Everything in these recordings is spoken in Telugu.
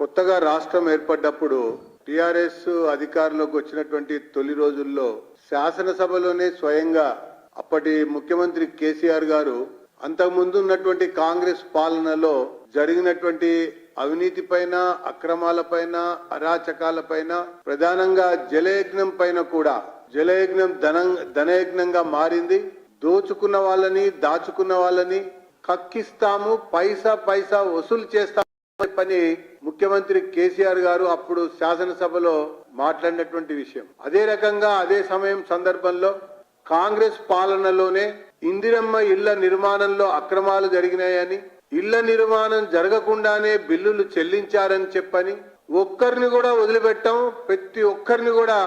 కొత్తగా రాష్ట్రం ఏర్పడ్డప్పుడు టిఆర్ఎస్ అధికారంలోకి వచ్చినటువంటి తొలి రోజుల్లో శాసనసభలోనే స్వయంగా అప్పటి ముఖ్యమంత్రి కేసీఆర్ గారు అంతకుముందు ఉన్నటువంటి కాంగ్రెస్ పాలనలో జరిగినటువంటి అవినీతి పైన అక్రమాల పైన అరాచకాల పైన ప్రధానంగా జలయజ్ఞం పైన కూడా జలయజ్ఞం ధన ధనయజ్ఞంగా మారింది. దోచుకున్న వాళ్ళని దాచుకున్న వాళ్ళని కక్కిస్తాము పైసా పైసా వసూలు చేస్తాము. పని ముఖ్యమంత్రి కేసీఆర్ గారు అప్పుడు శాసనసభలో మాట్లాడినటువంటి విషయం. అదే రకంగా అదే సమయం సందర్భంలో కాంగ్రెస్ పాలనలోనే ఇందిరమ్మ ఇళ్ళ నిర్మాణంలో అక్రమాలు జరిగినాయని ఇళ్ళ నిర్మాణం జరగకుండానే బిల్లులు చెల్లించారని చెప్పని ఒక్కరిని కూడా వదిలిపెట్టాం ప్రతి ఒక్కరిని కూడా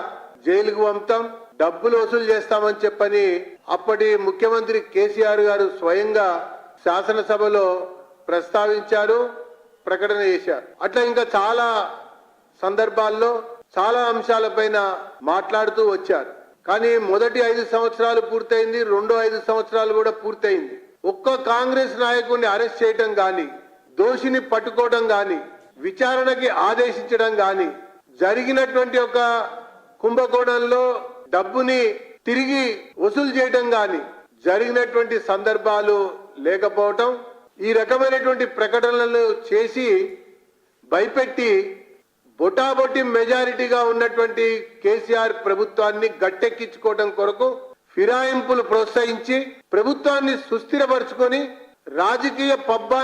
జైలుకు పంపుతాం డబ్బులు వసూలు చేస్తామని చెప్పని అప్పటి ముఖ్యమంత్రి కేసీఆర్ గారు స్వయంగా శాసనసభలో ప్రస్తావించారు. ప్రకటన చేశారు. అట్లా ఇంకా చాలా సందర్భాల్లో చాలా అంశాలపైన మాట్లాడుతూ వచ్చారు. కానీ మొదటి ఐదు సంవత్సరాలు పూర్తయింది రెండో ఐదు సంవత్సరాలు కూడా పూర్తయింది. ఒక్క కాంగ్రెస్ నాయకుడిని అరెస్ట్ చేయటం గాని దోషిని పట్టుకోవడం గాని విచారణకి ఆదేశించడం గాని జరిగినటువంటి ఒక కుంభకోణంలో డబ్బుని తిరిగి వసూలు చేయడం గాని జరిగినటువంటి సందర్భాలు లేకపోవటం ఈ రకమైనటువంటి ప్రకటనలు చేసి భయపెట్టి బొటాబొటి మెజారిటీగా ఉన్నటువంటి కేసీఆర్ ప్రభుత్వాన్ని గట్టెక్కించుకోవడం కొరకు ఫిరాయింపులు ప్రోత్సహించి ప్రభుత్వాన్ని సుస్థిరపరుచుకొని రాజకీయ పబ్బా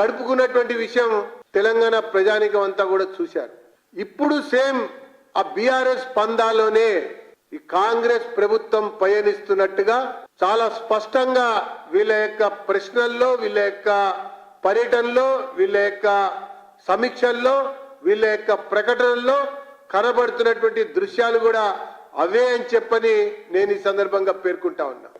గడుపుకున్నటువంటి విషయం తెలంగాణ ప్రజానికం అంతా కూడా చూశారు. ఇప్పుడు సేమ్ ఆ బీఆర్ఎస్ పందాలోనే ఈ కాంగ్రెస్ ప్రభుత్వం పయనిస్తున్నట్టుగా చాలా స్పష్టంగా వీళ్ళ యొక్క ప్రశ్నల్లో వీళ్ళ యొక్క పర్యటనలో వీళ్ళ యొక్క సమీక్షల్లో వీళ్ళ యొక్క ప్రకటనల్లో కనబడుతున్నటువంటి దృశ్యాలు కూడా అవే అని చెప్పని నేను ఈ సందర్భంగా పేర్కొంటా ఉన్నా.